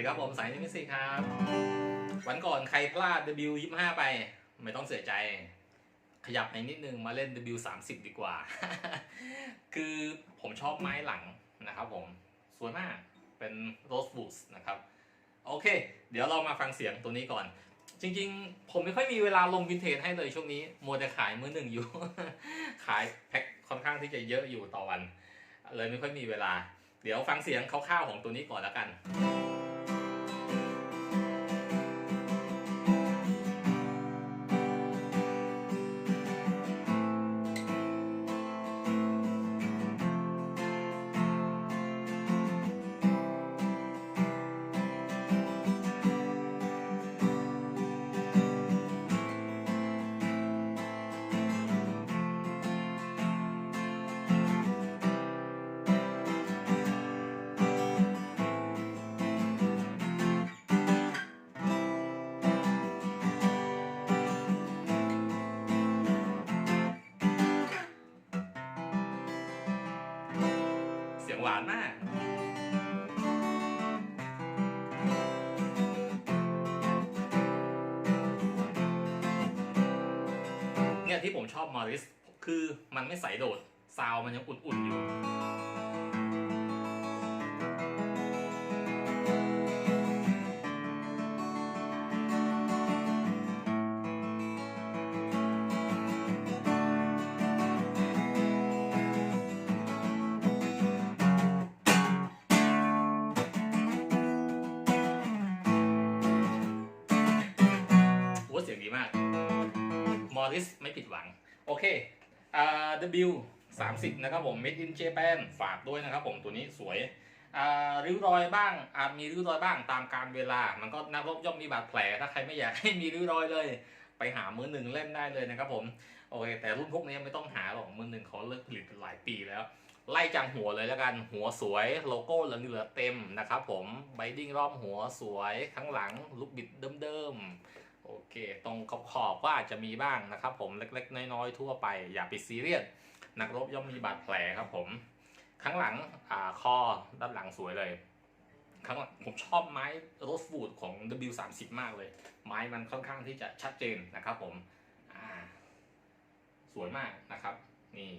วัสดีครับผมสายนิมิสิครับ วันก่อนใครพลาด W25 ไป ไม่ต้องเสียใจ ขยับไปนิดนึงมาเล่น W30 ดีกว่า คือผมชอบไม้หลังนะครับผม สวยมากเป็นโรสบูสนะครับ โอเค เดี๋ยวเรามาฟังเสียงตัวนี้ก่อน จริงๆ ผมไม่ค่อยมีเวลาลงวินเทจให้เลยช่วงนี้มัวแต่ขายมือหนึ่งอยู่ ขายแพ็คค่อนข้างที่จะเยอะอยู่ต่อวัน เลยไม่ค่อยมีเวลาเดี๋ยวฟังเสียงคร่าวๆของตัวนี้ก่อนแล้วกัน วานมากเนี่ยที่ผมชอบมอริสคือมันไม่ใสโดดซาวมันยังอุ่นๆอยู่ อริสไม่ผิดหวัง โอเคอ่า W 30 นะครับผม Made in Japan ฝากด้วยนะครับผมตัวนี้สวยอ่าริ้วรอยบ้างอาจมีริ้วรอยบ้างตามการเวลา มันก็นักรบย่อมมีบาดแผล ถ้าใครไม่อยากให้มีริ้วรอยเลย ไปหามือหนึ่งเล่นได้เลยนะครับผม โอเค แต่รุ่นพวกนี้ไม่ต้องหาหรอกมือหนึ่งเขาเลิกผลิตหลายปีแล้ว ไล่จังหัวเลยแล้วกัน หัวสวย โลโก้เหลืองๆเต็มนะครับผม ไบดิ้งรอบหัวสวย ข้างหลังลูกบิดเดิมๆ โอเค ตรงขอบขอบๆก็อาจจะมีบ้างนะครับ ผมเล็ก ๆ น้อยๆทั่วไป อย่าไปซีเรียสนักรบย่อมมีบาดแผลครับผม ข้างหลังอ่าคอด้านหลังสวยเลยข้างหลังผมชอบไม้โรสบูดของ W30 มากเลย ไม้มันค่อนข้างที่จะชัดเจนนะครับ ผมอ่าสวยมากนะครับ นี่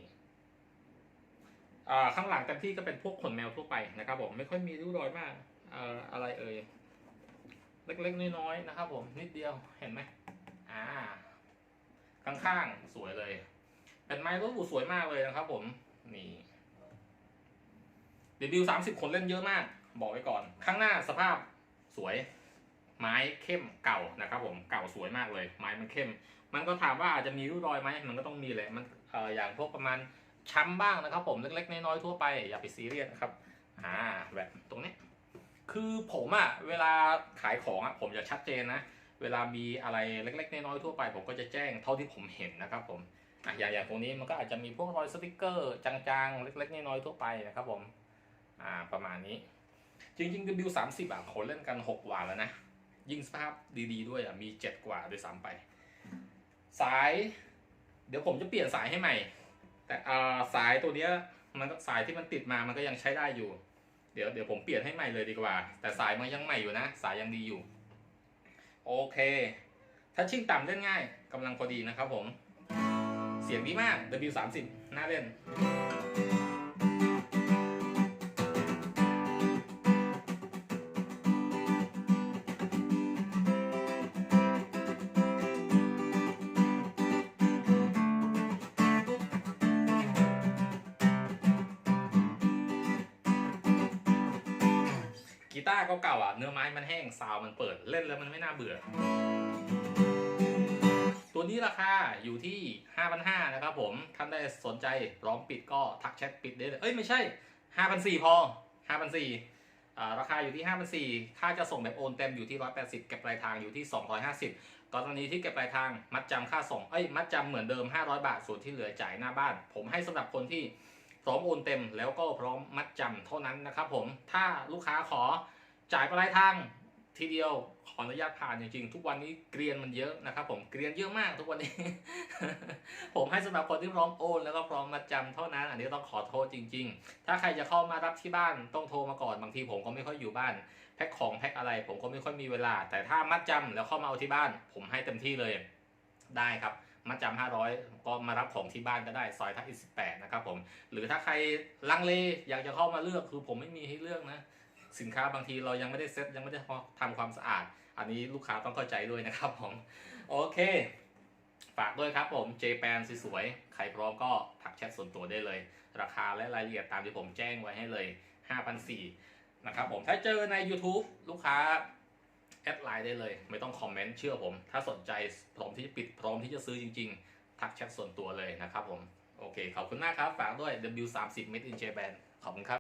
ข้างหลังเต็มที่ก็เป็นพวกขนแมวทั่วไปนะครับ ผมไม่ค่อยมีริ้วรอยมากออะไรเอ่ย เล็กๆน้อยๆนะครับ ผมนิดเดียวเห็นไหมอ่า ข้างๆสวยเลย เป็นไม้รถบูสวยมากเลยนะครับ ผมนี่เดบิวสามสิบคนเล่นเยอะมาก บอกไว้ก่อน ข้างหน้าสภาพสวย ไม้เข้มเก่านะครับ ผมเก่าสวยมากเลย ไม้มันเข้ม มันก็ถามว่าอาจจะมีริ้วรอยไหมมันก็ต้องมีแหละมันเอ่ออย่างพวกประมาณช้ำบ้างนะครับ ผมเล็กๆน้อยๆทั่วไปอย่าไปซีเรียสนะครับ อ่าแบบตรงนี้ คือผมอะเวลาขายของอะผมจะชัดเจนนะ เวลามีอะไรเล็กๆน้อยๆทั่วไป ผมก็จะแจ้งเท่าที่ผมเห็นนะครับผมอะอย่างอย่างตรงนี้มันก็อาจจะมีพวกรอยสติกเกอร์จางๆ เล็กๆน้อยๆทั่วไปนะครับผมอ่าประมาณนี้ จริงๆ W 3 0อะเขาเล่นกัน6วันแล้วนะ ยิ่งสภาพดีๆด้วยอะมี 7 กว่าด้วยซ้ำไป สาย เดี๋ยวผมจะเปลี่ยนสายให้ใหม่ แต่อ่าสายตัวเนี้ยมันก็สายที่มันติดมามันก็ยังใช้ได้อยู่ เดี๋ยวเดี๋ยวผมเปลี่ยนให้ใหม่เลยดีกว่า แต่สายมันยังใหม่อยู่นะ สายยังดีอยู่ โอเคถ้าชิ่งต่ำเล่นง่ายกำลังพอดีนะครับผม เสียงดีมาก W30 น่าเล่น กีตาร์เก่าๆอะเนื้อไม้มันแห้งซาวมันเปิดเล่นแล้วมันไม่น่าเบื่อ ตัวนี้ราคาอยู่ที่ 5,500นะครับผมท่านได้สนใจร้อมปิดก็ทักแชทปิดได้เลยเอ้ยไม่ใช่ 5,400 พอ 5,400อ่าราคาอยู่ที่ 5,400ค่าจะส่งแบบโอนเต็มอยู่ที่ 180 เก็บปลายทางอยู่ที่ 250 กรณีที่เก็บปลายทางมัดจำค่าส่งเอ้ยมัดจำเหมือนเดิม 500 บาทส่วนที่เหลือจ่ายหน้าบ้าน ผมให้สำหรับคนที่ พร้อมโอนเต็มแล้วก็พร้อมมัดจำเท่านั้นนะครับผมถ้าลูกค้าขอจ่ายปลายทางทีเดียวขออนุญาตผ่านจริงๆทุกวันนี้เกรียนมันเยอะนะครับผมเกรียนเยอะมากทุกวันนี้ ผมให้สำหรับคนที่พร้อมโอนแล้วก็พร้อมมาจำเท่านั้น อันนี้ต้องขอโทษจริง ๆ ถ้าใครจะเข้ามารับที่บ้านต้องโทรมาก่อนบางทีผมก็ไม่ค่อยอยู่บ้านแพ็คของแพ็คอะไร ผมก็ไม่ค่อยมีเวลา แต่ถ้ามัดจำแล้วเข้ามาเอาที่บ้าน ผมให้เต็มที่เลยได้ครับ มัดจำ500ก็มารับของที่บ้านก็ได้ซอยทักอิสิบแปดนะครับผมหรือถ้าใครลังเลอยากจะเข้ามาเลือกคือผมไม่มีให้เลือกนะ สินค้าบางทีเรายังไม่ได้เซ็ตยังไม่ได้ทำความสะอาด อันนี้ลูกค้าต้องเข้าใจด้วยนะครับผมโอเค ฝากด้วยครับผมเจแปนสวยๆใครพร้อมก็ทักแชทส่วนตัวได้เลย ราคาและรายละเอียดตามที่ผมแจ้งไว้ให้เลย5,400นะครับผมถ้าเจอใน YouTube ลูกค้า ได้เลย ไม่ต้องคอมเมนต์เชื่อผม ถ้าสนใจพร้อมที่จะปิดพร้อมที่จะซื้อจริง ๆ ทักแชทส่วนตัวเลยนะครับผม โอเค ขอบคุณมากครับ ฝากด้วย W30 Made in Japan ขอบคุณครับ